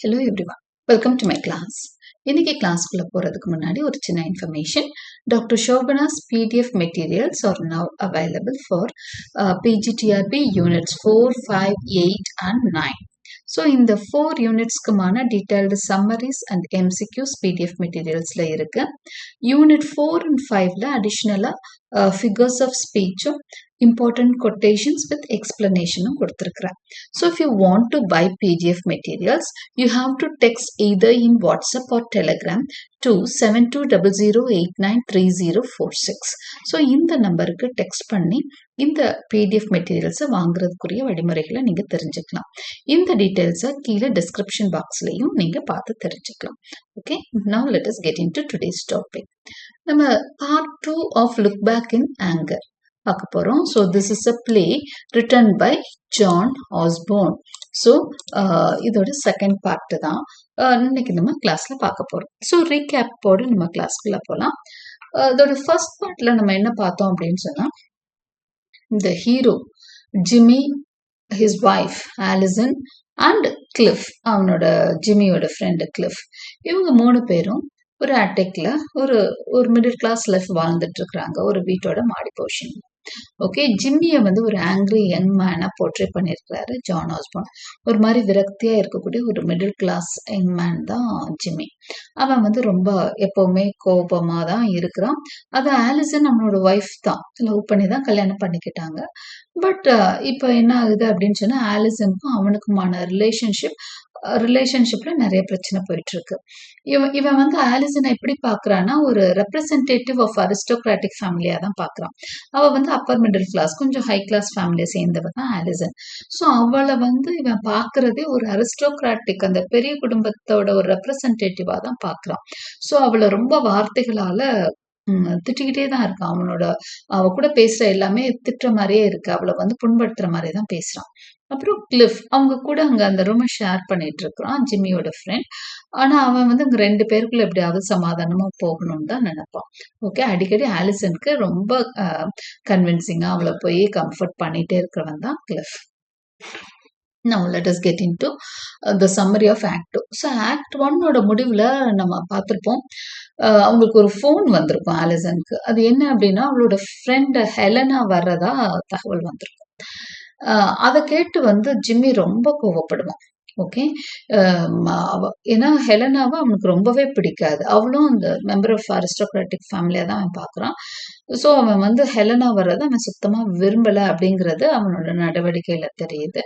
Hello everyone welcome to my class இன்னைக்கு கிளாஸ்க்குள்ள போறதுக்கு முன்னாடி ஒரு சின்ன information doctor Shobana's PDF materials are now available for PGTRB units four five eight and nine so இந்த four யூனிட்ஸ்க்குமான detailed summaries and MCQs PDF மெட்டீரியல்ஸில் இருக்கு. Unit four and ஃபைவ்ல அடிஷ்னலாக ஃபிகர்ஸ் ஆஃப் ஸ்பீச்சும் important quotations with explanation you so if you want to buy pdf materials you have to text either in whatsapp or telegram to 7200893046 so இந்த நம்பருக்கு text பண்ணி இந்த PDF மெட்டீரியல்ஸை வாங்குறதுக்குரிய வழிமுறைகளை நீங்கள் தெரிஞ்சுக்கலாம். இந்த டீட்டெயில்ஸை கீழே டிஸ்கிரிப்ஷன் பாக்ஸ்லையும் நீங்கள் பார்த்து தெரிஞ்சுக்கலாம். Okay now let us get into today's topic நம்ம part two of look back in anger பார்க்க போகிறோம் so this is a play written by John Osborne so இதோட செகண்ட் பார்ட்டு தான். Uh, இன்னைக்கு நம்ம கிளாஸ்ல பார்க்க போகிறோம் ஸோ ரீகேப்போடு நம்ம கிளாஸ்க்குள்ள போகலாம் uh, இதோட ஃபர்ஸ்ட் பார்ட்ல நம்ம என்ன பார்த்தோம் அப்படின்னு சொன்னால் இந்த hero Jimmy his wife Alison and Cliff அவனோட ஜிம்மியோட ஃப்ரெண்டு கிளிஃப் இவங்க மூணு பேரும் ஒரு அட்டெக்ல ஒரு ஒரு மிடில் கிளாஸ் லைஃப் வாழ்ந்துட்டு இருக்கிறாங்க ஒரு வீட்டோட மாடி போர்ஷன் ஓகே ஜிம்மியை வந்து ஒரு ஆங்கிரி யங் மேனா போர்ட்ரே பண்ணியிருக்கிறாரு ஜான் ஆஸ்பான் ஒரு மாதிரி விரக்தியா இருக்கக்கூடிய ஒரு மிடில் கிளாஸ் யங் மேன் தான் ஜிம்மி. அவன் வந்து ரொம்ப எப்பவுமே கோபமா தான் இருக்கிறான். அது ஆலிசன் அவனோட ஒய்ஃப் தான். லவ் பண்ணி தான் கல்யாணம் பண்ணிக்கிட்டாங்க. பட் இப்போ என்ன ஆகுது அப்படின்னு சொன்னா ஆலிசனுக்கும் அவனுக்குமான ரிலேஷன்ஷிப் ரிலேஷன்ஷிப்ல நிறைய பிரச்சனை போயிட்டு இருக்கு இவன் இவன் வந்து ஆலிசனை எப்படி பாக்குறான்னா ஒரு ரெப்ரசன்டேட்டிவ் ஆஃப் அரிஸ்டோக்ராட்டிக் ஃபேமிலியா தான் பாக்குறான் அவ வந்து அப்பர் மிடில் கிளாஸ் கொஞ்சம் ஹை கிளாஸ் ஃபேமிலியை சேர்ந்தவ தான் ஆலிசன் ஸோ அவளை வந்து இவன் பாக்குறதே ஒரு அரிஸ்டோக்ராட்டிக் அந்த பெரிய குடும்பத்தோட ஒரு ரெப்ரசன்டேட்டிவா தான் பாக்குறான். சோ அவளை ரொம்ப வார்த்தைகளால திட்டிக்கிட்டே தான் இருக்கா. அவனோட அவ கூட பேசுற எல்லாமே திட்டுற மாதிரியே இருக்கு. அவளை வந்து புண்படுத்துற மாதிரியே தான் பேசுறான். அப்புறம் கிளிஃப் அவங்க கூட அங்க அந்த ரூமை ஷேர் பண்ணிட்டு இருக்கிறான் ஜிம்மியோட ஃப்ரெண்ட் ஆனா அவன் வந்து அங்க ரெண்டு பேருக்குள்ள எப்படியாவது சமாதானமா போகணும்னு தான் நினைப்பான். ஓகே அடிக்கடி ஆலிசனுக்கு ரொம்ப கன்வின்சிங்கா அவளை போய் கம்ஃபர்ட் பண்ணிட்டே இருக்கிறவன் தான் Cliff. Now let us get into uh, the summary of act 2 so act 1 முடிவில் நம்ம பார்த்துருப்போம். Uh, அவங்களுக்கு ஒரு ஃபோன் வந்திருக்கும் ஆலிசனுக்கு அது என்ன அப்படின்னா அவளோட ஃப்ரெண்டு ஹெலனா வர்றதா தகவல் வந்திருக்கும். Uh, அதை கேட்டு வந்து ஜிம்மி ரொம்ப கோவப்படுவான். ஓகே um, ஏன்னா ஹெலனாவை அவனுக்கு ரொம்பவே பிடிக்காது. அவளும் அந்த மெம்பர் ஆஃப் அரிஸ்டோக்ராட்டிக் ஃபேமிலியாக தான் அவன் பார்க்குறான். ஸோ அவன் வந்து ஹெலனா வர்றதை அவன் சுத்தமாக விரும்பலை அப்படிங்கிறது அவனோட நடவடிக்கையில் தெரியுது.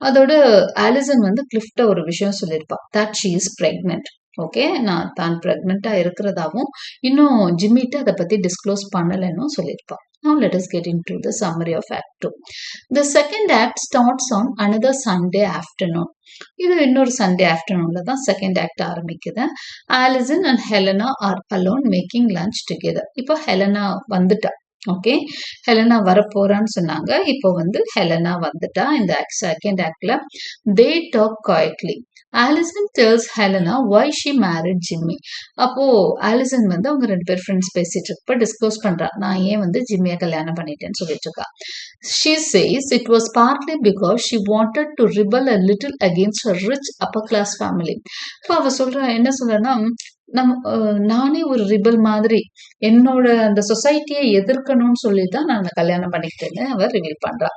அதோட ஆலிசன் வந்து கிளிஃப்ட ஒரு விஷயம் சொல்லியிருப்பா. That she is pregnant okay நான் தான் ப்ரெக்னெண்ட்டாக இருக்கிறதாவும் இன்னும் ஜிம்மிட்ட அதை பற்றி டிஸ்க்ளோஸ் பண்ணலைன்னு சொல்லியிருப்பான் Now let us get into the summary of Act 2. The second act starts on another Sunday afternoon. இது இன்னொரு சண்டே ஆஃப்டர்நூன்ல தான் செகண்ட் ஆக்ட் ஆரம்பிக்குது. Alison and Helena are alone making lunch together இப்போ ஹெலனா வந்துட்டா. ஓகே ஹெலனா வரப்போறான்னு சொன்னாங்க. இப்போ வந்து ஹெலனா வந்துட்டா இந்த second ஆக்ட்ல they talk quietly Alison tells Helena why she married Jimmy அப்போ ஆலிசன் வந்து அவங்க ரெண்டு பேர் ஃப்ரெண்ட்ஸ் பேசிட்டு இருப்ப டிஸ்கஸ் பண்றா. நான் ஏன் வந்து ஜிம்மியை கல்யாணம் பண்ணிட்டேன்னு சொல்லிட்டு இருக்கா. She says it was partly because she wanted to rebel a little against a rich upper class family இப்போ அவ சொல்ற என்ன சொல்றனா நம்ம நானே ஒரு ரிபல் மாதிரி என்னோட அந்த சொசைட்டியை எதிர்க்கணும்னு சொல்லி தான் நான் கல்யாணம் பண்ணிக்கிட்டேன்னு அவர் ரிவீல் பண்றா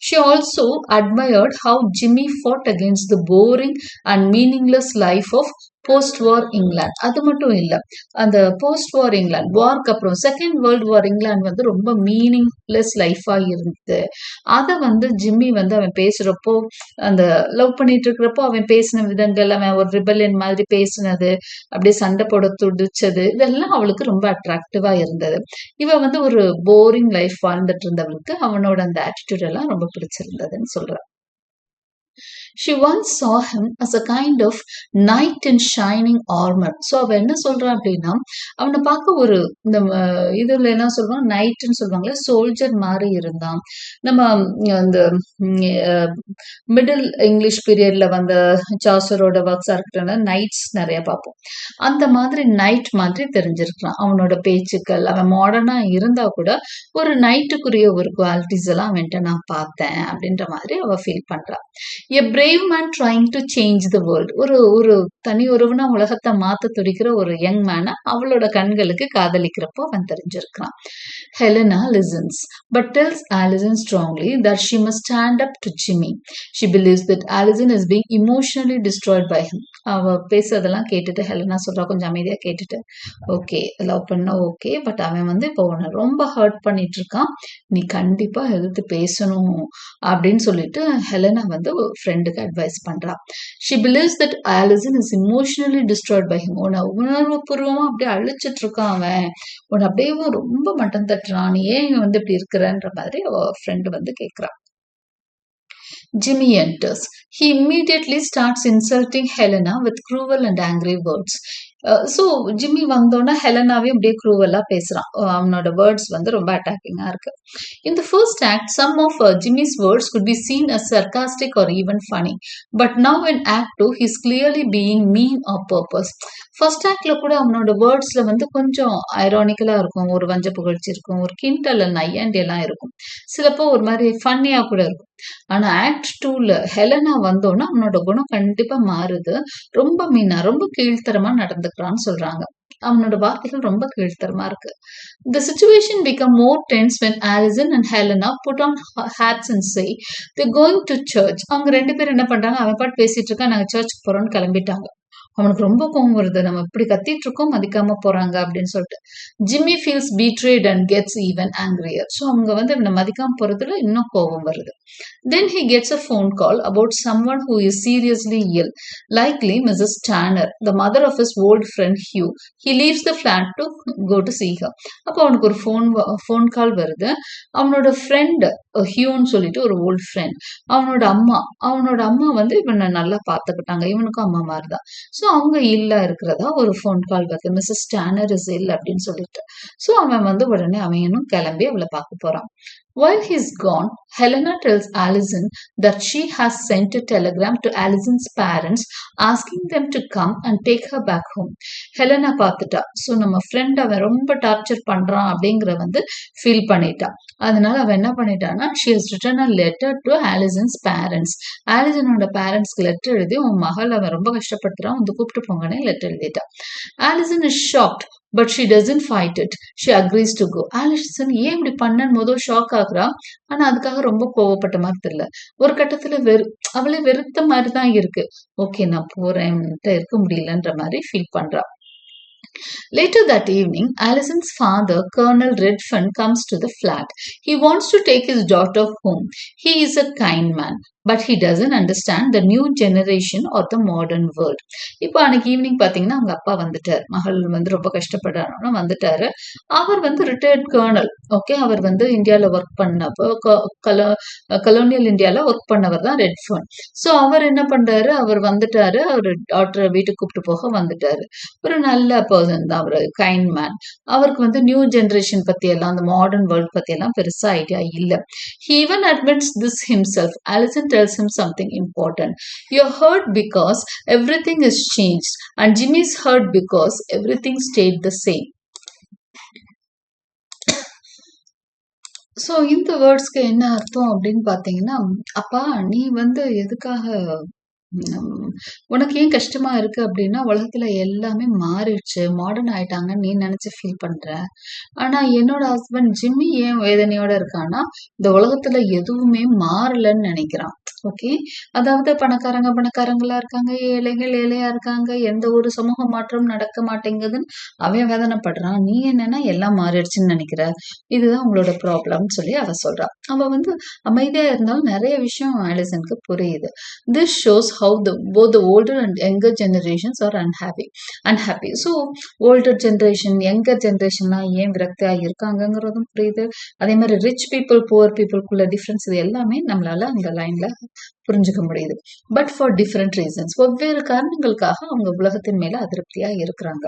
she also admired how Jimmy fought against the boring and meaningless life of post war England அது மட்டும் இல்லை. அந்த போஸ்ட் வார் இங்கிலாந்து வார்க்கு அப்புறம் செகண்ட் வேர்ல்டு வார் இங்கிலாந்து வந்து ரொம்ப மீனிங்லெஸ் லைஃபாக இருந்தது. அதை வந்து ஜிம்மி வந்து அவன் பேசுகிறப்போ அந்த லவ் பண்ணிட்டு இருக்கிறப்போ அவன் பேசின விதங்கள் அவன் ஒரு ரிபல்யன் மாதிரி பேசினது அப்படியே சண்டை போட துடிச்சது இதெல்லாம் அவளுக்கு ரொம்ப அட்ராக்டிவாக இருந்தது. இவன் வந்து ஒரு போரிங் லைஃப் வாழ்ந்துட்டு இருந்தவளுக்கு அவனோட அந்த ஆட்டிடியூட் எல்லாம் ரொம்ப பிடிச்சிருந்ததுன்னு சொல்றான். She once saw him as a kind of knight and shining armour so அவ என்ன சொல்கிறான் அப்படின்னா அவனை பார்க்க ஒரு இந்த இதுல என்ன சொல்லுவாங்க நைட்டுன்னு சொல்லுவாங்களே சோல்ஜர் மாதிரி இருந்தான். நம்ம அந்த மிடில் இங்கிலீஷ் பீரியட்ல வந்த சாசரோட ஒர்க்ஸாக இருக்கட்டும் நைட்ஸ் நிறைய பார்ப்போம். அந்த மாதிரி நைட் மாதிரி தெரிஞ்சிருக்கலாம் அவனோட பேச்சுக்கள் அவன் மாடர்னா இருந்தா கூட ஒரு நைட்டுக்குரிய ஒரு குவாலிட்டிஸ் எல்லாம் அவன்கிட்ட நான் பார்த்தேன் அப்படின்ற மாதிரி அவ ஃபீல் பண்ணுறான் a brave man trying to change the world ஒரு ஒரு தனி ஒருவனா உலகத்தை மாத்த துடிக்கிற ஒரு யங் மேனை அவளோட கண்களுக்கு காதலிக்கிறப்போ அவன் தெரிஞ்சிருக்கிறான். Helena listens but tells Alison strongly that she must stand up to Jimmy she believes that Alison is being emotionally destroyed by him அவ பேசுறதெல்லாம் கேட்டுட்டு ஹெலனா சொல்றா கொஞ்சம் அமைதியா கேட்டுட்டு. ஓகே லவ் பண்ண ஓகே பட் அவன் வந்து இப்போ உன்னை ரொம்ப ஹர்ட் பண்ணிட்டு இருக்கான். நீ கண்டிப்பா எதிர்த்து பேசணும் அப்படின்னு சொல்லிட்டு ஹெலனா வந்து ஃப்ரெண்டுக்கு அட்வைஸ் பண்றா. She believes that Alison is emotionally destroyed by him உன்னை உணர்வு பூர்வமா அப்படியே அழிச்சிட்டு இருக்கான் அவன். உன்னை அப்படியே ரொம்ப மட்டம் தட்டுறான். நீ ஏன் வந்து இப்படி இருக்கிறன்ற மாதிரி அவ ஃப்ரெண்டு வந்து கேட்குறா Jimmy enters. He immediately starts insulting Helena with cruel and angry words. So Jimmy வந்தோடனே ஹெலனாவே அப்படியே க்ரூவலாக பேசுகிறான் அவனோட வேர்ட்ஸ் வந்து ரொம்ப அட்டாக்கிங்காக இருக்கு. இந்த first act some of Jimmy's words could be seen as sarcastic or even funny but now in act two he's clearly being mean or purpose first ஆக்ட்ல கூட அவனோட வேர்ட்ஸ்ல வந்து கொஞ்சம் ஐரானிக்கலாக இருக்கும். ஒரு வஞ்ச புகழ்ச்சி இருக்கும். ஒரு கிண்டல் நையாண்டியெல்லாம் இருக்கும். சிலப்போ ஒரு மாதிரி ஃபன்னியா கூட இருக்கும். ஆனா ஆக்ட் டூல ஹெலனா வந்தோன்னா அவனோட குணம் கண்டிப்பா மாறுது. ரொம்ப மீனா ரொம்ப கீழ்த்தரமா நடந்துக்கிறான்னு சொல்றாங்க. அவனோட வார்த்தைகள் ரொம்ப கீழ்த்தரமா இருக்கு. The situation become more tense when Alison and Helena put on hats and say the going to church அவங்க ரெண்டு பேரும் என்ன பண்றாங்க? அவன் பாட்டு பேசிட்டு இருக்கா நாங்க சர்ச்சுக்கு போறோம்னு கிளம்பிட்டாங்க. அவனுக்கு ரொம்ப கோவம் வருது. நம்ம இப்படி கத்திட்டு இருக்கோம் மதிக்காம போறாங்க அப்படின்னு சொல்லிட்டு. Jimmy feels betrayed and gets even angrier so அவங்க வந்து இவனை மதிக்காம போறதுல இன்னும் கோவம் வருது. Then he gets a phone call about someone who is seriously ill likely Mrs Tanner the mother of his old friend Hugh he leaves the flat to go to see her அப்போ அவனுக்கு ஒரு phone phone call வருது. அவனோட friend ஹியூன்னு சொல்லிட்டு ஒரு old friend அவனோட அம்மா அவனோட அம்மா வந்து இவனை நல்லா பார்த்துக்கிட்டாங்க. இவனுக்கும் அம்மா மாதிரி தான் ஸோ அவங்க இல்ல இருக்கிறதா ஒரு ஃபோன் கால் வருது. மிஸ்ஸஸ் ஸ்டானர் இஸ் இல் அப்படின்னு சொல்லிட்டு. ஸோ அவன் வந்து உடனே அவனும் கிளம்பி அவளை பார்க்க போறான். While he's gone, Helena tells Allison that she has sent a telegram to Allison's parents asking them to come and take her back home. Helena பார்த்துட்டா. ஸோ நம்ம ஃப்ரெண்ட் அவன் ரொம்ப டார்ச்சர் பண்றான் அப்படிங்கிற வந்து ஃபீல் பண்ணிட்டா. அதனால அவன் என்ன பண்ணிட்டான்னா she has written a letter to Alison's parents ஆலிசனோட பேரண்ட்ஸ்க்கு லெட்டர் எழுதி உன் மகள் அவன் ரொம்ப கஷ்டப்படுத்துறான். வந்து கூப்பிட்டு போங்கன்னு letter எழுதிட்டா. Alison is shocked but she doesn't fight it she agrees to go Alison ஏன் இப்படி பண்ணன்னு மொதல் ஷாக் ஆகுறா? ஆனா அதுக்காக ரொம்ப கோவப்பட்ட மாதிரி தெரியல. ஒரு கட்டத்துல வெறு அவளே வெறுத்த மாதிரி தான் இருக்கு. ஓகே நான் போறேன் இருக்க முடியலன்ற மாதிரி ஃபீல் பண்றா. Later that evening, father father, Colonel Redfern, comes to the flat. He wants to take his daughter home. He is a kind man, but he doesn't understand the new generation R the modern world இப்போ அன்னைக்கு evening பார்த்தீங்கன்னா அவங்க அப்பா வந்துட்டார். மகள் வந்து ரொம்ப கஷ்டப்படுறாங்க வந்துட்டாரு. அவர் வந்து ரிட்டையர்ட் கர்னல் ஓகே அவர் வந்து இந்தியாவில் ஒர்க் பண்ணப்போ கலோனியல் இந்தியாவில் ஒர்க் பண்ணவர் தான் ரெட்ஃபர்ன் ஸோ அவர் என்ன பண்றாரு? அவர் வந்துட்டாரு. அவர் டாக்டரை வீட்டுக்கு கூப்பிட்டு போக வந்துட்டாரு. ஒரு நல்ல பர்சன் தான் அவர் கைண்ட் மேன் அவருக்கு வந்து நியூ ஜென்ரேஷன் பத்தி எல்லாம் அந்த மாடர்ன் வேர்ல்ட் பத்தி எல்லாம் பெருசா ஐடியா இல்லை. Even admits this himself Alison tells him something important. You're hurt because everything has changed, and Jimmy's hurt because everything stayed the same. So இந்த வேர்ட்ஸ்க்கு என்ன அர்த்தம் அப்படின்னு பார்த்தீங்கன்னா அப்பா நீ வந்து எதுக்காக உனக்கு ஏன் கஷ்டமா இருக்கு அப்படின்னா உலகத்துல எல்லாமே மாறிடுச்சு. மாடர்ன் ஆயிட்டாங்கன்னு நீ நினைச்சு ஃபீல் பண்ற. ஆனா என்னோட ஹஸ்பண்ட் ஜிம்மி ஏன் வேதனையோட இருக்கான்னா இந்த உலகத்துல எதுவுமே மாறலன்னு நினைக்கிறான். ஓகே அதாவது பணக்காரங்க பணக்காரங்களா இருக்காங்க ஏழைகள் ஏழையா இருக்காங்க எந்த ஒரு சமூக மாற்றம் நடக்க மாட்டேங்குதுன்னு அவன் வேதனைப்படுறான். நீ என்னன்னா எல்லாம் மாறிடுச்சுன்னு நினைக்கிற. இதுதான் உங்களோட ப்ராப்ளம்னு சொல்லி அவ சொல்றா. அவ வந்து அமைதியா இருந்தாலும் நிறைய விஷயம் ஆலிசனுக்கு புரியுது. This shows how the both the older and younger generations are unhappy unhappy so older generation younger ஜென்ரேஷன்லாம் ஏன் விரக்தியாக இருக்காங்கங்கிறதும் புரியுது. அதே மாதிரி ரிச் பீப்புள் புவர் பீப்புளுக்குள்ள டிஃப்ரென்ஸ் இது எல்லாமே நம்மளால அந்த லைன்ல புரிஞ்சுக்க முடியுது. பட் ஃபார் டிஃப்ரெண்ட் ரீசன்ஸ் ஒவ்வேறு காரணங்களுக்காக அவங்க உலகத்தின் மேல அதிருப்தியா இருக்கிறாங்க.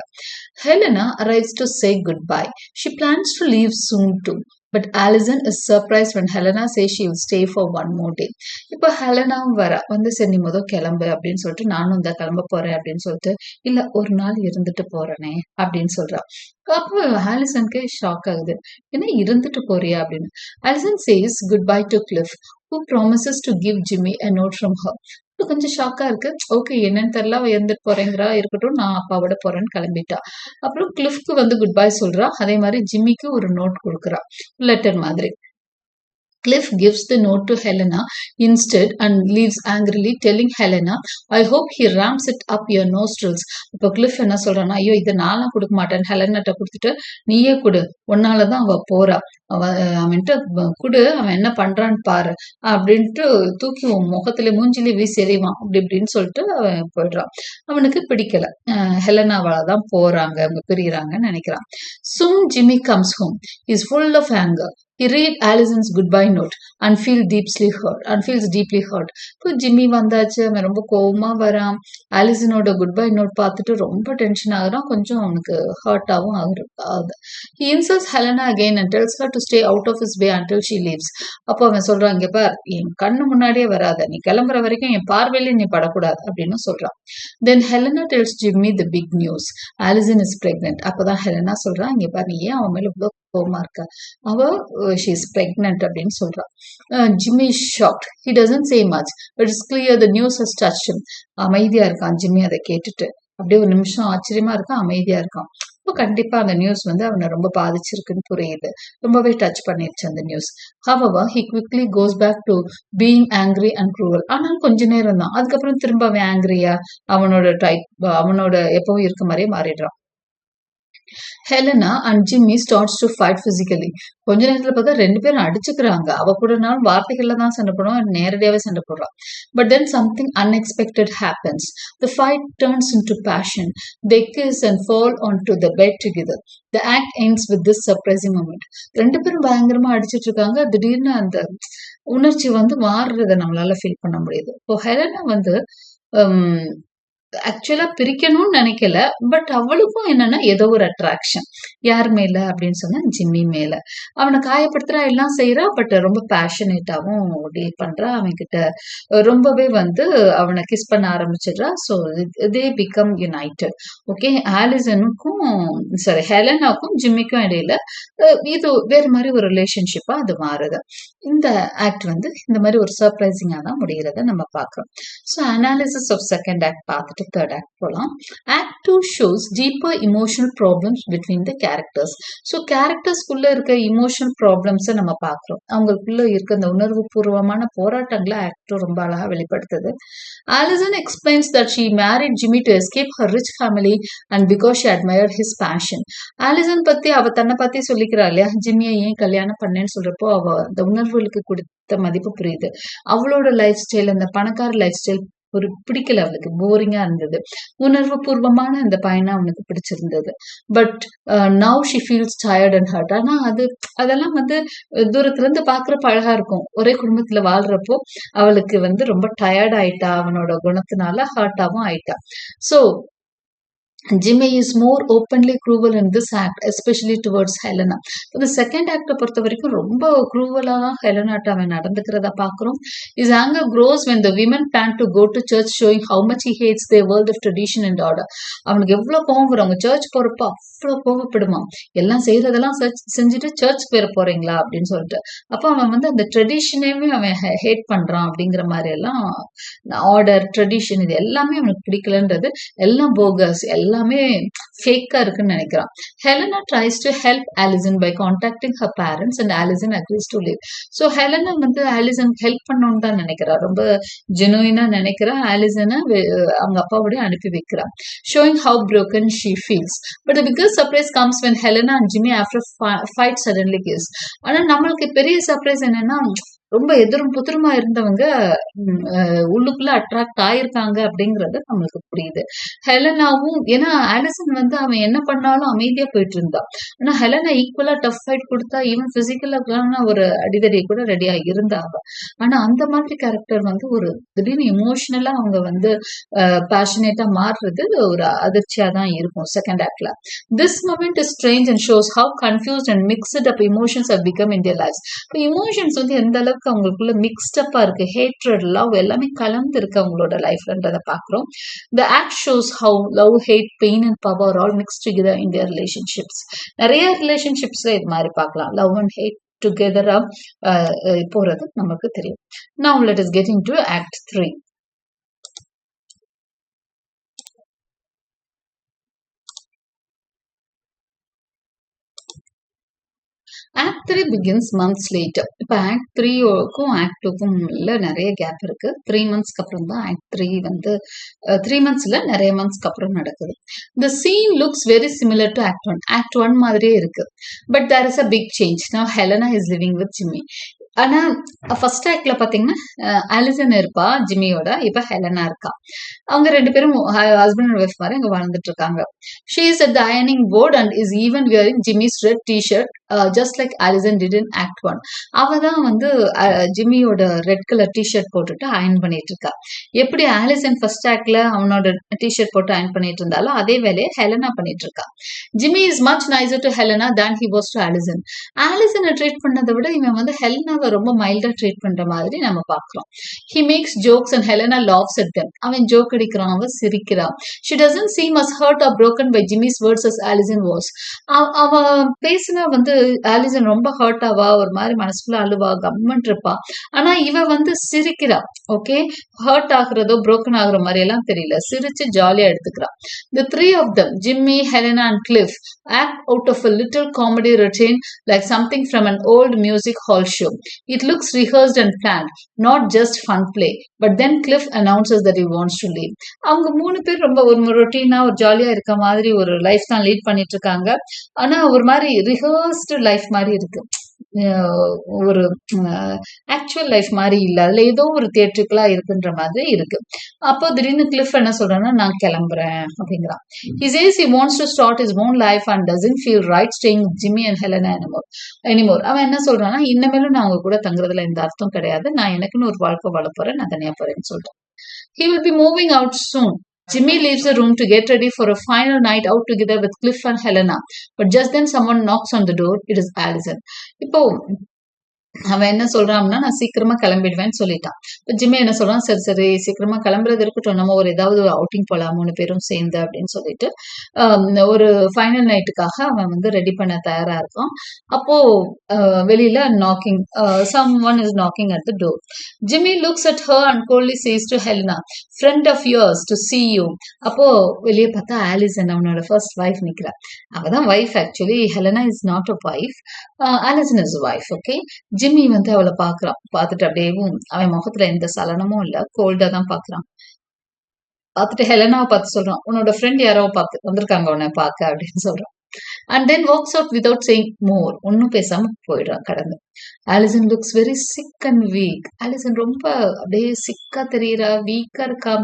Helena arrives to say goodbye she plans to leave soon too but Alison is surprise when Helena say she stay for one more day இப்போ ஹெலனாவும் வர வந்து சரி நீ முதல் கிளம்பு அப்படின்னு சொல்லிட்டு நானும் இந்த கிளம்ப போறேன் அப்படின்னு சொல்லிட்டு இல்ல ஒரு நாள் இருந்துட்டு போறேனே அப்படின்னு சொல்றா. அப்போ ஆலிசனுக்கு ஷாக் ஆகுது. ஏன்னா இருந்துட்டு போறியா? அப்படின்னு. Alison says goodbye to Cliff who promises to give Jimmy a note from her. கொஞ்சம் ஷாக்கா இருக்கு. ஓகே என்னன்னு தெரியல அவ இருந்துட்டு போறேங்கிறா இருக்கட்டும் நான் அப்பாவோட போறேன்னு கிளம்பிட்டா. அப்புறம் கிளிஃப்க்கு வந்து குட் பை சொல்றா. அதே மாதிரி ஜிம்மிக்கு ஒரு நோட் கொடுக்குறா. லெட்டர் மாதிரி. Cliff gives the note to Helena instead and leaves angrily, telling Helena, I hope he ramps it up your nostrils. இப்போ கிளிஃப் என்ன சொல்றான்னா ஐயோ இதை நான்லாம் கொடுக்க மாட்டேன். ஹெலனட்ட கொடுத்துட்டு நீயே கொடு. உன்னாலதான் அவ போறா. அவ குடு. அவன் என்ன பண்றான்னு பாரு. அப்படின்ட்டு தூக்கி உன் முகத்துல மூஞ்சிலே வீசி எறிவான். அப்படி இப்படின்னு சொல்லிட்டு அவன் போயிடுறான். அவனுக்கு பிடிக்கல. ஹெலனாவால தான் போறாங்க. அவங்க பிரியறாங்கன்னு நினைக்கிறான். Some Jimmy comes home is full of anger he read Allison's goodbye note. And feel deeply hurt. And feels deeply hurt. இப்போ ஜிம்மி வந்தாச்சு. அவன் ரொம்ப கோவமா வரான். ஆலிசனோட குட் பை நோட் பார்த்துட்டு ரொம்ப டென்ஷன் ஆகுறான். கொஞ்சம் அவனுக்கு ஹர்ட்டாகவும் ஆகுது ஆகுது. He insults Helena again and tells her to stay out of his way until she leaves அப்போ அவன் சொல்றான் இங்க பார் என் கண்ணு முன்னாடியே வராத. நீ கிளம்புற வரைக்கும் என் பார்வையில நீ படக்கூடாது. அப்படின்னு சொல்றான். Then Helena tells Jimmy the big news Alison is pregnant அப்பதான் ஹெலனா சொல்றான் இங்கே பாரு நீ ஏன் அவன் மேல இவ்வளோ கோமா இருக்க அவ ஷி இஸ் பிரெக்னென்ட் அப்படின்னு சொல்றா. Jimmy shocked he doesn't say much but it's clear the news has touch அமைதியா இருக்கான் ஜிம்மி அதை கேட்டுட்டு. அப்படியே ஒரு நிமிஷம் ஆச்சரியமா இருக்கான் அமைதியா இருக்கான். இப்போ கண்டிப்பா அந்த நியூஸ் வந்து அவனை ரொம்ப பாதிச்சிருக்குன்னு புரியுது. ரொம்பவே டச் பண்ணிருச்சு அந்த news however he quickly goes back to being angry and cruel ஆனால் கொஞ்ச நேரம் தான் அதுக்கப்புறம் திரும்ப அவன் ஆங்கிரியா அவனோட டைப் அவனோட எப்பவும் இருக்க மாதிரியே மாறிடுறான். Helena and Jimmy starts to fight physically கொஞ்ச நேரத்துல பார்த்தா ரெண்டு பேரும் அடிச்சுக்கிறாங்க. அவ கூட நாள் வார்த்தைகள்ல தான் சண்டை போடுவோம் நேரடியாவே சண்டை போடுறான். But then something unexpected happens the fight turns into passion they kiss and fall onto the bed together the act ends with this surprising moment ரெண்டு பேரும் பயங்கரமா அடிச்சிட்டு இருக்காங்க திடீர்னு அந்த உணர்ச்சி வந்து மாறுறத நம்மளால ஃபீல் பண்ண முடியுது. இப்போ ஹெலனா வந்து ஆக்சுவலா பிரிக்கணும்னு நினைக்கல. பட் அவளுக்கும் என்னன்னா ஏதோ ஒரு அட்ராக்ஷன் யார் மேல? அப்படின்னு சொன்னா ஜிம்மி மேல. அவனை காயப்படுத்துறா எல்லாம் செய்யறா பட் ரொம்ப பேஷனேட்டாவும் டீல் பண்றா. அவன் கிட்ட ரொம்பவே வந்து அவனை கிஸ் பண்ண ஆரம்பிச்சிடுறா. So they become united okay ஆலிசனுக்கும் sorry ஹெலனாக்கும் ஜிம்மிக்கும் இடையில இது வேறு மாதிரி ஒரு ரிலேஷன்ஷிப்பா அது மாறுது. இந்த ஆக்ட் வந்து இந்த மாதிரி ஒரு சர்ப்ரைசிங்காக தான் முடிகிறத நம்ம பார்க்கறோம். So analysis of second act பார்த்துட்டு தேர்ட் ஆக்ட் போகலாம் act two shows deeper emotional problems between the characters so கேரக்டர்ஸ்குள்ள இருக்க இமோஷனல் ப்ராப்ளம்ஸை நம்ம பார்க்குறோம் அவங்களுக்குள்ள இருக்க அந்த உணர்வு பூர்வமான போராட்டங்களை ஆக்ட் ரொம்ப அழகா வெளிப்படுத்துது. Alison explains that she married Jimmy to escape her rich family and because she admire his passion Alison பத்தி அவ தன்னை பத்தி சொல்லிக்கிறா இல்லையா? ஜிம்மியை ஏன் கல்யாணம் பண்ணேன்னு சொல்றப்போ அவ அந்த உணர்வுகளுக்கு கொடுத்த மதிப்பு புரியுது. அவளோட லைஃப் ஸ்டைல் அந்த பணக்கார லைஃப் ஸ்டைல் ஒரு பிடிக்கல அவளுக்கு போரிங்கா இருந்தது. உணர்வு பூர்வமான அந்த பயணம் அவனுக்கு பிடிச்சிருந்தது. But now she feels tired and hurt ஆனா அது அதெல்லாம் வந்து தூரத்துல இருந்து பாக்குறப்ப அழகா இருக்கும். ஒரே குடும்பத்துல வாழ்றப்போ அவளுக்கு வந்து ரொம்ப டயர்ட் ஆயிட்டா அவனோட குணத்தினால ஹர்ட்டாவும் ஆயிட்டா. So Jimmy is more openly cruel in this act especially towards Helena இந்த செகண்ட் ஆக்டை பொறுத்த வரைக்கும் ரொம்ப க்ரூவலாக தான் ஹெலனாட்ட அவன் நடந்துக்கிறத பாக்குறோம் his anger grows when the women plan to go to church showing how much he hates the world of tradition and order அவனுக்கு எவ்வளோ கோவம் வரும்? அவங்க சர்ச் போகிறப்ப அவ்வளவு கோவப்படுமா? எல்லாம் செய்யறதெல்லாம் செஞ்சுட்டு சர்ச் வேற போறீங்களா? அப்படின்னு சொல்லிட்டு. அப்ப அவன் வந்து அந்த ட்ரெடிஷனையுமே அவன் ஹேட் பண்றான் அப்படிங்கிற மாதிரி எல்லாம் ஆர்டர் ட்ரெடிஷன் இது எல்லாமே அவனுக்கு பிடிக்கலன்றது. எல்லாம் போகஸ் எல்லாம் எல்லாமே ஃபேக்காக இருக்குன்னு நினைக்கிறான். Helena tries to help Alison by contacting her parents and Alison agrees to leave so Helena வந்து ஆலிசன் ஹெல்ப் பண்ணணும்னு தான் நினைக்கிறா. ரொம்ப ஜெனுவினாக நினைக்கிறா. ஆலிசனை அவங்க அப்பாவோட அனுப்பி வைக்கிறான் showing how broken she feels but the surprise comes when Helena and Jimmy after fight suddenly kiss ஆனால் ஆனா நம்மளுக்கு பெரிய சர்ப்ரைஸ் என்னன்னா ரொம்ப எதிரும் புத்திரமா இருந்தவங்க உள்ளுக்குள்ள அட்ராக்ட் ஆயிருக்காங்க அப்படிங்கறது நம்மளுக்கு புரியுது. ஹெலனாவும் ஏன்னா ஆலிசன் வந்து அவன் என்ன பண்ணாலும் அமைதியா போயிட்டு இருந்தா. ஆனா ஹெலனா ஈக்குவலா டஃப் ஃபைட் கொடுத்தா ஈவன் பிசிக்கலான ஒரு அடிதடி கூட ரெடியா இருந்தாங்க ஆனா அந்த மாதிரி கேரக்டர் வந்து ஒரு திடீர்னு இமோஷனலா அவங்க வந்து பேஷனேட்டா மாறுறது ஒரு அதிர்ச்சியா தான் இருக்கும் second ஆக்ட்ல this moment is strange and shows how confused and mixed up emotions have become in life இப்போ இமோஷன்ஸ் வந்து எந்த அளவுக்கு அவங்களுக்குள்ள மிக்ஸ்டப்பா இருக்கு. ஹேட்ரட் லவ் எல்லாமே கலந்து இருக்கு அவங்களோட லைஃப்லன்றதை பாக்குறோம் the act shows how love hate pain and power all mix together in their relationships நிறைய ரிலேஷன்ஷிப்ஸ்ல இது மாதிரி பார்க்கலாம். லவ் அண்ட் ஹேட் டுகெதராக போறது நமக்கு தெரியும். நான் let is getting to act three act three begins months later இப்போ ஆக்ட் த்ரீக்கும் ஆக்ட் டூக்கும் இல்லை நிறைய கேப் இருக்கு. த்ரீ மந்த்ஸ்க்கு அப்புறம் தான் ஆக்ட் த்ரீ வந்து த்ரீ மந்த்ஸ்ல நிறைய மந்த்ஸ்க்கு அப்புறம் நடக்குது. The scene looks very similar to act one act one மாதிரியே இருக்கு. But there is a big change நான் Helena is living with Jimmy ஆனா ஃபர்ஸ்ட் ஆக்ட்ல பாத்தீங்கன்னா ஆலிசன் இருப்பா ஜிம்மியோட இப்ப ஹெலனா இருக்கா. அவங்க ரெண்டு பேரும் ஹஸ்பண்ட் அண்ட் ஒய்ஃப் மாதிரி இங்கே வாழ்ந்துட்டு இருக்காங்க. She is at the அயனிங் board and is even wearing Jimmy's red T shirt just like Alison did in act one அவ தான் வந்து uh, ஜிம்மியோட ரெட் கலர் டிஷர்ட் போட்டுட்டு அயன் பண்ணிட்டு இருக்கா. எப்படி ஆலிசன் ஃபர்ஸ்ட் ஆக்ட்ல அவனோட டிஷர்ட் போட்டு அயன் பண்ணிட்டு இருந்தாலும் அதே வேலையை ஹெலனா பண்ணிட்டு இருக்கா. Jimmy is much nicer to Helena than he was to Alison ஆலிசனை treat பண்ணதை விட இவன் வந்து ஹெலனாவை ரொம்ப மைல்டா ட்ரீட் பண்ற மாதிரி நம்ம பார்க்கலாம் he makes jokes and Helena laughs at them அவன் ஜோக் அடிக்கிறான் அவன் சிரிக்கிறான். She doesn't seem as hurt or broken by Jimmy's words as Alison was அவ பேசினா வந்து ஆலிசன் ரொம்ப ஹர்ட் ஆவா ஒரு மாதிரி மனசுக்குள்ள அழுவா கம்மன் இருப்பா ஆனா இவ வந்து சிரிக்கிறா ஓகே ஹர்ட் ஆகுறதோ புரோக்கன் ஆகுற மாதிரி எல்லாம் தெரியல சிரிச்சு ஜாலியா எடுத்துக்கிறா the three of them Jimmy Helena and Cliff act out of a little comedy routine like something from an old music hall show. It looks rehearsed and planned, not just fun play. But then Cliff announces that you wants to leave அவங்க மூணு பேர் ரொம்ப ஒரு ரொட்டீனா ஒரு ஜாலியா இருக்க மாதிரி ஒரு லைஃப் தான் லீட் பண்ணிட்டு இருக்காங்க. ஆனா ஒரு மாதிரி ரிஹர்ஸ்டு லைஃப் மாதிரி இருக்கு. ஒரு ஆக்சுவல் லைஃப் மாதிரி இல்ல. அதுல ஏதோ ஒரு தியேட்ரிக்கலா இருக்குன்ற மாதிரி இருக்கு. அப்போ திடீர்னு கிளிஃப் என்ன சொல்றான்னா நான் கிளம்புறேன் அப்படிங்கிறான். says he wants to start his own life and doesn't feel right staying with Jimmy and Helena anymore. anymore. அவன் என்ன சொல்றான்னா இனிமேலும் நான் அவங்க கூட தங்குறதுல எந்த அர்த்தம் கிடையாது. நான் எனக்குன்னு ஒரு வாழ்க்கை வாழ போறேன் நான் தனியா போறேன்னு சொல்றேன். He will be moving out soon. Jimmy leaves the room to get ready for a final night out together with Cliff and Helena. But just then someone knocks on the door. It is Allison. இப்போ அவன் என்ன சொல்றான்னா நான் சீக்கிரமா கிளம்பிடுவேன்னு சொல்லிட்டான். இப்போ ஜிம்மே என்ன சொல்றான்? சரி சரி சீக்கிரமா கிளம்புறது இருக்கட்டும். நம்ம ஒரு ஏதாவது ஒரு அவுட்டிங் போலாம் மூணு பேரும் சேர்ந்து அப்படின்னு சொல்லிட்டு ஒரு ஃபைனல் நைட்டுக்காக அவன் வந்து ரெடி பண்ண தயாரா இருக்கான். அப்போ வெளியில knocking someone is knocking at the door Jimmy looks at her and coldly says to Helena friend of yours to see you அப்போ வெளியே பார்த்தா ஆலிசன் அவனோட ஃபர்ஸ்ட் ஒய்ஃப் நிக்கிறா. அவதான் wife actually Helena is not a wife Alison is wife okay Jimmy வந்து அவளை பாக்குறான். பார்த்துட்டு அப்படியேவும் அவன் முகத்துல எந்த சலனமும் இல்ல. கோல்டா தான் பாக்குறான். பார்த்துட்டு ஹெலனாவை பார்த்து சொல்றான். உன்னோட ஃப்ரெண்ட் யாரோ பார்த்து வந்திருக்காங்க உன்னை பார்க்க அப்படின்னு சொல்றான். And then walks out without saying more ஒன்னும் பேசாம போயிடுறான் கடந்து. Alison looks very sick and weak Alison ரொம்ப அப்படியே சிக்கா தெரியறா வீக்கா இருக்கா?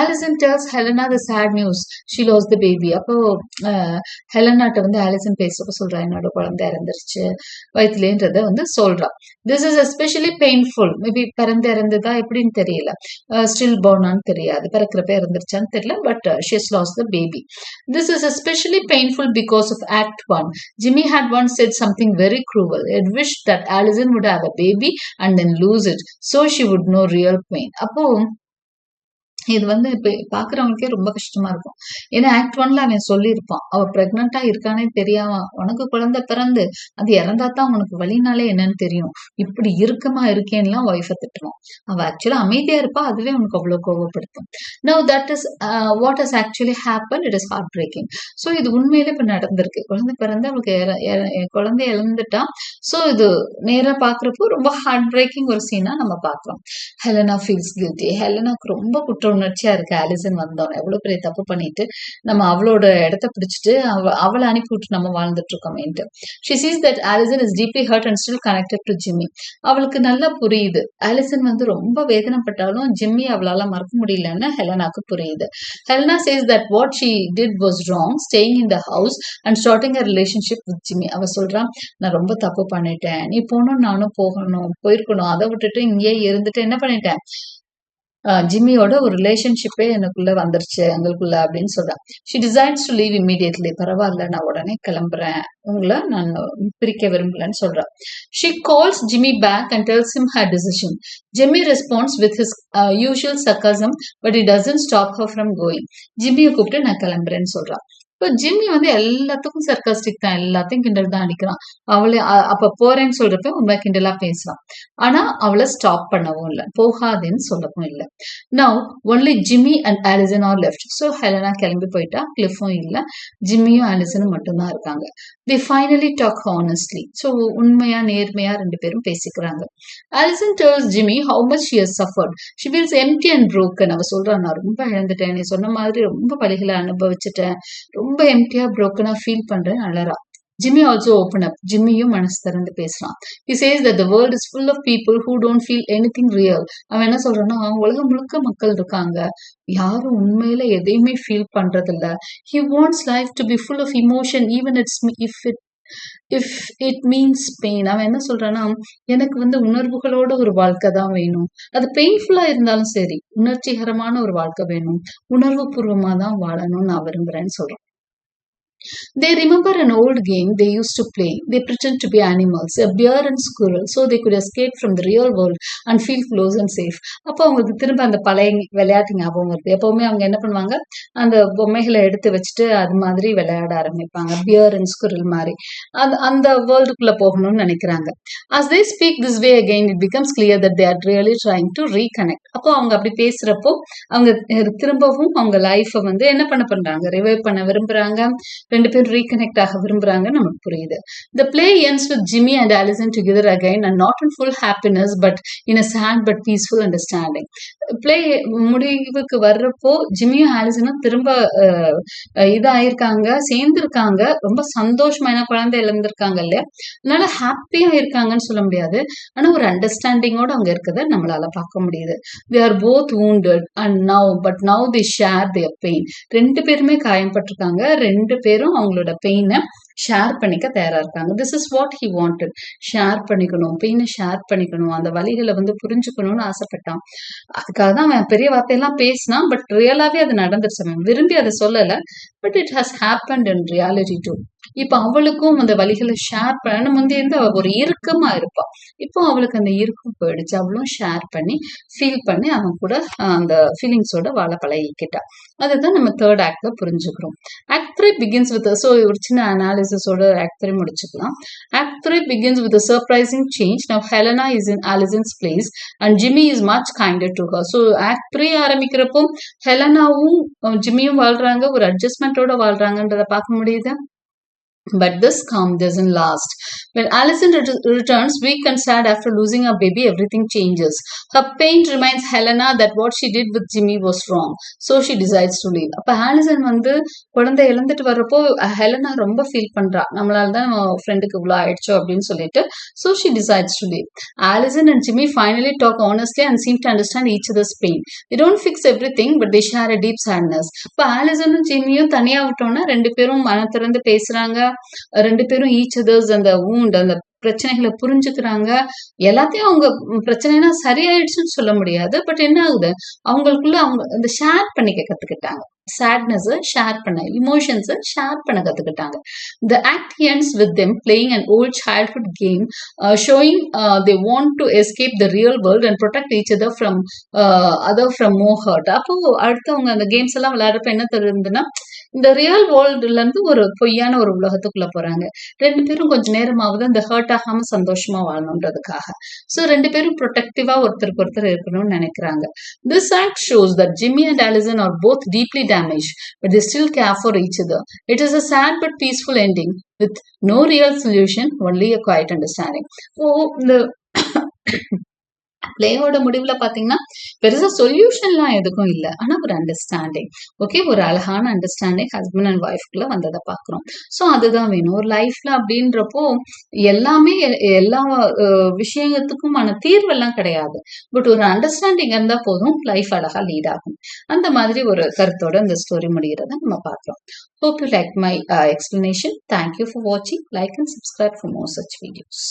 Alison tells Helena the sad news she lost the baby அப்போ ஹெலனாட்ட வந்து ஆலிசன் பேசப்ப சொல்றா என்னோட குழந்தை இறந்துருச்சு வயிற்றுலேன்றத வந்து சொல்றா. This is especially painful maybe பிறந்து இறந்ததா எப்படின்னு தெரியல. ஸ்டில் போனான்னு தெரியாது. பிறக்கிறப்ப இறந்துருச்சான்னு தெரியல but she's lost the baby this is especially painful because of act one Jimmy had once said something very cruel it wish that Allison would have a baby and then lose it, so she would know real pain. அப்போ இது வந்து இப்ப பாக்குறவங்களுக்கே ரொம்ப கஷ்டமா இருக்கும். ஏன்னா act ஒன்ல அவன் சொல்லியிருப்பான். அவ பிரெக்னண்டா இருக்கானே தெரியாம உனக்கு குழந்தை பிறந்து அது இறந்தா தான் உனக்கு வழினாலே என்னன்னு தெரியும். இப்படி இறுக்கமா இருக்கேன்லாம் ஒய்ஃபை திட்டுவான். அவ ஆக்சுவலா அமைதியா இருப்பா அதுவே உனக்கு அவ்வளவு கோவப்படுத்தும். No that is what is actually happen it is heartbreaking so இது உண்மையில இப்ப நடந்திருக்கு. குழந்தை பிறந்து அவளுக்கு குழந்தை இழந்துட்டா. ஸோ இது நேரா பாக்குறப்போ ரொம்ப ஹார்ட் பிரேக்கிங் ஒரு சீனா நம்ம பார்க்கலாம் ஹெலனா ஃபீல்ஸ் கில்ட்டி ஹெலனாக்கு ரொம்ப குற்ற உணர்ச்சியா இருக்கு ஆலிசன் வந்தோம். எவ்வளவு பெரிய தப்பு பண்ணிட்டு நம்ம அவளோட இடத்த பிடிச்சிட்டு அவ அவளை அனுப்பி விட்டு நம்ம வாழ்ந்துட்டு இருக்கோமேன்ட்டு she sees that Alison is deeply hurt and still connected to Jimmy அவளுக்கு நல்லா புரியுது. ஆலிசன் வந்து ரொம்ப வேதனைப்பட்டாலும் ஜிம்மி அவளால மறக்க முடியலன்னு ஹெலனாக்கு புரியுது. Helena says that what she did was wrong staying in the house and starting a relationship with Jimmy அவ சொல்றான் நான் ரொம்ப தப்பு பண்ணிட்டேன். நீ போகணும் நானும் போகணும் போயிருக்கணும். அதை விட்டுட்டு இங்கேயே இருந்துட்டு என்ன பண்ணிட்டேன்? ஜிம்மியோட ஒரு ரிலேஷன்ஷிப்பே எனக்குள்ள வந்துருச்சு எங்களுக்குள்ள அப்படின்னு சொல்றா she decides to leave immediately பரவாயில்ல நான் உடனே கிளம்புறேன். உங்களை நான் பிரிக்க விரும்பலன்னு சொல்றேன் she calls Jimmy back and tells him her decision Jimmy responds with his usual sarcasm but it doesn't stop her from going ஜிம்மியை கூப்பிட்டு நான் கிளம்புறேன்னு சொல்றேன் இப்போ ஜிம்மி வந்து எல்லாத்துக்கும் சர்க்காஸ்டிக் தான். எல்லாத்தையும் கிண்டல் தான் அடிக்கிறான். அவளை அப்ப போறேன்னு சொல்றப்ப உண்மை கிண்டலா பேசுறான். ஆனா அவளை ஸ்டாப் பண்ணவும் இல்லை. போகாதேன்னு சொல்லவும் இல்லை. Now only Jimmy and Alison are left so Helena கிளம்பி போயிட்டா. கிளிஃபும் இல்லை. ஜிம்மியும் ஆலிசனும் மட்டும்தான் இருக்காங்க. They finally talk honestly so உண்மையா நேர்மையா ரெண்டு பேரும் பேசிக்கிறாங்க. Alison dares Jimmy how much she suffered she feels empty and broken அவ சொல்றான் நான் ரொம்ப இழந்துட்டேன். நீ சொன்ன மாதிரி ரொம்ப வலிகளை அனுபவிச்சுட்டேன். ரொம்ப எம்டியா ப்ரோக்கனா ஃபீல் பண்றேன் அலரா ஜிம்மி ஆல்சோ ஓப்பன் அப் ஜிம்மியும் மனசு திறந்து பேசலாம். Says that the world is full of people who don't feel anything real அவன் என்ன சொல்றான்னா உலகம் முழுக்க மக்கள் இருக்காங்க. யாரும் உண்மையில எதையுமே ஃபீல் பண்றதில்ல. He wants life to be full of emotion even it's if it if it means pain அவன் என்ன சொல்றான்னா எனக்கு வந்து உணர்வுகளோட ஒரு வாழ்க்கை தான் வேணும். அது பெயின்ஃபுல்லா இருந்தாலும் சரி உணர்ச்சிகரமான ஒரு வாழ்க்கை வேணும். உணர்வு பூர்வமா தான் வாழணும்னு நான் விரும்புறேன்னு சொல்றான். They remember an old game they used to play. They pretend to be animals, a bear and squirrel, so they could escape from the real world and feel close and safe. அப்போ அவங்களுக்கு திரும்ப அந்த பழைய விளையாட்டு ஞாபகம் வருது எப்பவுமே அவங்க என்ன பண்ணுவாங்க அந்த பொம்மைகளை எடுத்து வச்சுட்டு அது மாதிரி விளையாட ஆரம்பிப்பாங்க பியர் அண்ட் ஸ்குரல் மாதிரி அந்த அந்த வேர்ல்டுக்குள்ள போகணும்னு நினைக்கிறாங்க as they speak this way again it becomes clear that they are really trying to reconnect அப்போ அவங்க அப்படி பேசுறப்போ அவங்க திரும்பவும் அவங்க லைஃப்பை வந்து என்ன பண்ண பண்றாங்க ரிவைவ் பண்ண விரும்புறாங்க ரெண்டு பேரும் ரீகனெக்ட் ஆக விரும்புறாங்க நமக்கு புரியுது. The play ends with Jimmy and Alison together again and not in full happiness but in a sad but peaceful understanding play முடிவுக்கு வர்றப்போ ஜிம்மியும் ஆலிசனும் திரும்ப இதாயிருக்காங்க சேர்ந்துருக்காங்க. ரொம்ப சந்தோஷமா ஏன்னா குழந்தை இழந்திருக்காங்க இல்லையா? அதனால ஹாப்பியா இருக்காங்கன்னு சொல்ல முடியாது. ஆனா ஒரு அண்டர்ஸ்டாண்டிங்கோட அவங்க இருக்கிறத நம்மளால பார்க்க முடியுது. They are both wounded and now but now they share their pain ரெண்டு பேருமே காயம்பட்டிருக்காங்க. ரெண்டு பேர் பேரும் அவங்களோட பெயினை ஷேர் பண்ணிக்க தயாரா இருக்காங்க. This is what he wanted share பண்ணிக்கணும். பெயினை ஷேர் பண்ணிக்கணும். அந்த வழிகளை வந்து புரிஞ்சுக்கணும்னு ஆசைப்பட்டான். அதுக்காக தான் அவன் பெரிய வார்த்தையெல்லாம் பேசினான். பட் ரியலாவே அது நடந்துருச்சு. அவன் விரும்பி அதை சொல்லல. But it has happened in reality too இப்ப அவளுக்கும் அந்த வழிகளை ஷேர் பண்ண முந்தைய இருந்து அவள் ஒரு இறுக்கமா இருப்பா. இப்போ அவளுக்கு அந்த இறுக்கம் போயிடுச்சு. அவளும் ஷேர் பண்ணி ஃபீல் பண்ணி அவன் கூட அந்த ஃபீலிங்ஸோட வாழ பழகிக்கிட்டா. அதுதான் நம்ம தேர்ட் ஆக்ட்ல புரிஞ்சுக்கிறோம். Act three begins with so ஒரு சின்ன அனாலிசிஸோட ஆக்ட் த்ரீ முடிச்சுக்கலாம். Act three begins with surprising change now Helena is in Alison's place and Jimmy is much kinder to her so act three ஆரம்பிக்கிறப்போ ஹெலனாவும் ஜிம்மியும் வாழ்றாங்க. ஒரு அட்ஜஸ்ட்மெண்ட்டோட வாழ்றாங்கன்றத பார்க்க முடியுது? But this calm doesn't last. When Alison ret- returns, weak and sad after losing her baby, everything changes. Her pain reminds Helena that what she did with Jimmy was wrong. So she decides to leave. அப்போ Alison வந்து குழந்தை இழந்துட்டு வர்றப்போ Helena ரொம்ப feel பண்றா நம்மளால தான் நம்ம ஃப்ரெண்டுக்கு இவ்வளோ ஆயிடுச்சோ அப்படின்னு சொல்லிட்டு so she decides to leave Alison and Jimmy finally talk honestly and seem to understand each other's pain they don't fix everything but they share a deep sadness இப்போ ஆலிசனும் ஜிம்மியும் தனியாக விட்டோம்னா ரெண்டு பேரும் மன திறந்து பேசுகிறாங்க ரெண்டு பேரும் ஈச் அதர்ஸ் அந்த ஊண்ட் அந்த பிரச்சனைகளை புரிஞ்சுக்கிறாங்க. எல்லாத்தையும் அவங்க பிரச்சனைனா சரியாயிடுச்சுன்னு சொல்ல முடியாது. பட் என்ன ஆகுது? அவங்களுக்குள்ள அவங்க அந்த ஷேர் பண்ணிக்க கத்துக்கிட்டாங்க. சேட்னஸை ஷேர் பண்ண இமோஷன்ஸை ஷேர் பண்ண கத்துக்கிட்டாங்க. The act ends with them playing and old childhood game showing they want to escape the real world and protect each other from other from more hurt அப்போ அடுத்து அவங்க அந்த கேம்ஸ் எல்லாம் விளையாடுறப்ப என்ன தெரியுதுன்னா இந்த ரியல் வேர்ல்டுல இருந்து ஒரு பொய்யான ஒரு உலகத்துக்குள்ள போறாங்க. ரெண்டு பேரும் கொஞ்ச நேரமாவது அந்த ஹர்ட் ஆகாம சந்தோஷமா வாழணுன்றதுக்காக. சோ ரெண்டு பேரும் ப்ரொடெக்டிவா ஒருத்தருக்கு ஒருத்தர் இருக்கணும்னு நினைக்கிறாங்க. This act shows that Jimmy and Alison are both deeply damage but they still care for each other. It is a sad but peaceful ending with no real solution only a quiet understanding ஓ இந்த பிளேயோட முடிவுல பாத்தீங்கன்னா பெருசா சொல்யூஷன்லாம் எதுக்கும் இல்ல. ஆனா ஒரு understanding okay ஒரு அழகான அண்டர்ஸ்டாண்டிங் ஹஸ்பண்ட் அண்ட் ஒய்ஃப்குள்ள வந்ததை பாக்குறோம். சோ அதுதான் வேணும். ஒரு லைஃப்ல அப்படின்றப்போ எல்லாமே எல்லா விஷயத்துக்குமான தீர்வெல்லாம் கிடையாது. பட் ஒரு அண்டர்ஸ்டாண்டிங் இருந்தா போதும் லைஃப் அழகா லீட் ஆகும். அந்த மாதிரி ஒரு கருத்தோட இந்த ஸ்டோரி முடிகிறத நம்ம பார்க்கலாம் hope you like my explanation thank you for வாட்சிங் like and subscribe for more such videos